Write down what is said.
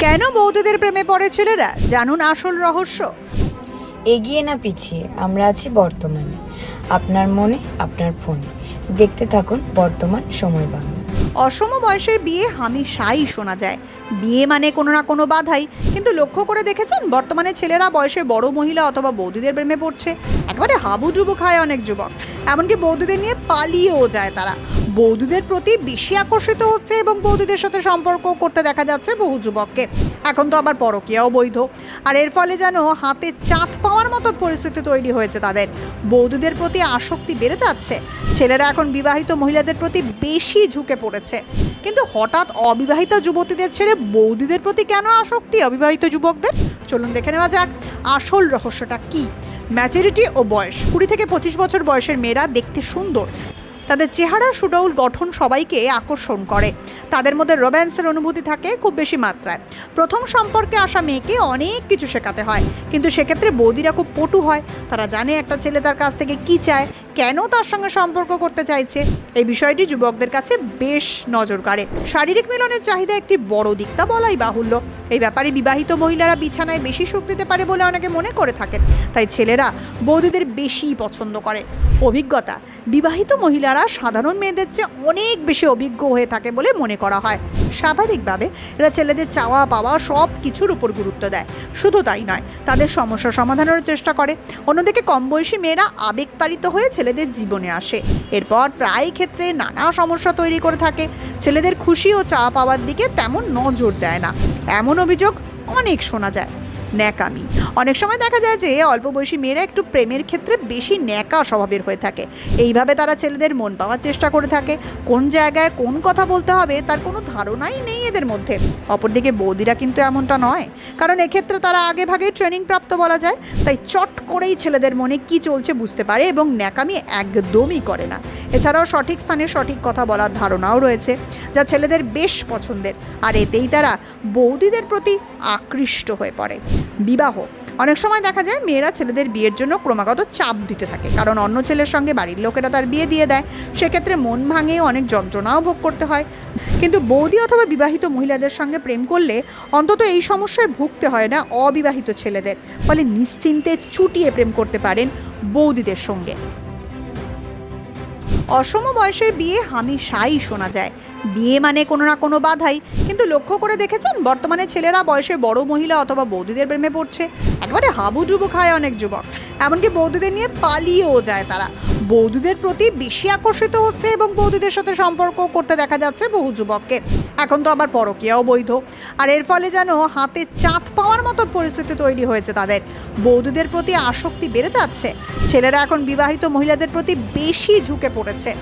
কেন বৌদিদের প্রেমে পড়ে ছেলেরা? জানুন আসল রহস্য। এগিয়ে না পিছিয়ে আমরা আছি বর্তমানে। আপনার মনে আপনার ফোনে। দেখতে থাকুন বর্তমান সময় বাংলা। অসম বয়সের বিয়ে হামেশাই শোনা যায়। বিয়ে মানে কোনো না কোনো বাধাই। কিন্তু লক্ষ্য করে দেখেছেন বর্তমানে ছেলেরা বয়সে বড় মহিলা অথবা বৌদিদের প্রেমে পড়ছে। একেবারে হাবুডুবু খায় অনেক যুবক। এমনকি বৌদিদের নিয়ে পালিয়েও যায় তারা। বৌদিদের প্রতি বেশি আকর্ষিত হচ্ছে এবং বৌদিদের সাথে সম্পর্ক করতে দেখা যাচ্ছে বহু যুবককে। এখন তো আবার পরকীয়াও বৈধ। আর এর ফলে যেন হাতে চাঁদ পাওয়ার মতো পরিস্থিতি তৈরি হয়েছে তাদের। বৌদিদের প্রতি আসক্তি বেড়ে যাচ্ছে। ছেলেরা এখন বিবাহিত মহিলাদের প্রতি বেশি ঝুঁকে পড়েছে। কিন্তু হঠাৎ অবিবাহিত যুবতীদের ছেড়ে বৌদিদের প্রতি কেন আসক্তি অবিবাহিত যুবকদের? চলুন দেখে নেওয়া যাক আসল রহস্যটা কি? ম্যাচুরিটি ও বয়স। কুড়ি থেকে পঁচিশ বছর বয়সের মেয়েরা দেখতে সুন্দর। তাদের চেহারা, সুডৌল গঠন সবাইকে আকর্ষণ করে। তাদের মধ্যে রোম্যান্সের অনুভূতি থাকে খুব বেশি মাত্রায়। প্রথম সম্পর্কে আসা মেয়েকে অনেক কিছু শেখাতে হয়, কিন্তু সেক্ষেত্রে বৌদিরা খুব পটু হয়। তারা জানে একটা ছেলে তার কাছ থেকে কি চায়, কেন তার সঙ্গে সম্পর্ক করতে চাইছে। এই বিষয়টি যুবকদের কাছে বেশ নজর কাড়ে। শারীরিক মিলনের চাহিদা একটি বড় দিক, তা বলাই বাহুল্য। এই ব্যাপারে বিবাহিত মহিলারা বিছানায় বেশি সুখ দিতে পারে বলে অনেকে মনে করে থাকেন। তাই ছেলেরা বৌদিদের বেশি পছন্দ করে। অভিজ্ঞতা, বিবাহিত মহিলারা সাধারণ মেয়েদের চেয়ে অনেক বেশি অভিজ্ঞ হয়ে থাকে বলে মনে করা হয়। স্বাভাবিকভাবে এরা ছেলেদের চাওয়া পাওয়া সব কিছুর উপর গুরুত্ব দেয়। শুধু তাই নয়, তাদের সমস্যা সমাধানের চেষ্টা করে। অন্যদিকে কম বয়সী মেয়েরা আবেগতাড়িত হয়ে ছেলেদের জীবনে আসে। এরপর প্রায় ক্ষেত্রে নানা সমস্যা তৈরি করে থাকে। ছেলেদের খুশি ও চা পাওয়ার দিকে তেমন নজর দেয় না। এমন অভিযোগ অনেক শোনা যায়। ন্যাকামি। অনেক সময় দেখা যায় যে অল্প বয়সী মেয়েরা একটু প্রেমের ক্ষেত্রে বেশি ন্যাকা স্বভাবের হয়ে থাকে। এইভাবে তারা ছেলেদের মন পাওয়ার চেষ্টা করে থাকে। কোন জায়গায় কোন কথা বলতে হবে তার কোনো ধারণাই নেই এদের মধ্যে। অপরদিকে বৌদিরা কিন্তু এমনটা নয়। কারণ এক্ষেত্রে তারা আগে ভাগে ট্রেনিং প্রাপ্ত বলা যায়। তাই চট করেই ছেলেদের মনে কি চলছে বুঝতে পারে এবং ন্যাকামি একদমই করে না। এছাড়াও সঠিক স্থানে সঠিক কথা বলার ধারণাও রয়েছে, যা ছেলেদের বেশ পছন্দের। আর এতেই তারা বৌদিদের প্রতি আকৃষ্ট হয়ে পড়ে। বিবাহ। অনেক সময় দেখা যায় মেয়েরা ছেলেদের বিয়ের জন্য ক্রমাগত চাপ দিতে থাকে, কারণ অন্য ছেলের সঙ্গে বাড়ির লোকেরা তার বিয়ে দিয়ে দেয়। সেক্ষেত্রে মন ভাঙে, অনেক যন্ত্রণাও ভোগ করতে হয়। কিন্তু বৌদি অথবা বিবাহিত মহিলাদের সঙ্গে প্রেম করলে অন্তত এই সমস্যায় ভুগতে হয় না অবিবাহিত ছেলেদের, ফলে নিশ্চিন্তে চুটিয়ে প্রেম করতে পারেন বৌদিদের সঙ্গে। অসম বয়সের বিয়ে হামেশাই শোনা যায়। বিয়ে মানে কোনো না কোনো বাধাই। কিন্তু লক্ষ্য করে দেখেছেন, বর্তমানে ছেলেরা বয়সে বড় মহিলা অথবা বৌদিদের প্রেমে পড়ছে। একেবারে হাবুডুবু খায় অনেক যুবক। এমনকি বৌদিদের নিয়ে পালিয়েও যায় তারা। বৌদিদের প্রতি বেশি আকর্ষিত হচ্ছে এবং বৌদিদের সাথে সম্পর্ক করতে দেখা যাচ্ছে বহু যুবককে। এখন তো আবার পরকীয়াও বৈধ। আর এর ফলে যেন হাতে চাঁদ পাওয়ার মতো পরিস্থিতি তৈরি হয়েছে তাদের। বৌদিদের প্রতি আসক্তি বেড়ে যাচ্ছে। ছেলেরা এখন বিবাহিত মহিলাদের প্রতি বেশি ঝুঁকে পড়েছে। Sí.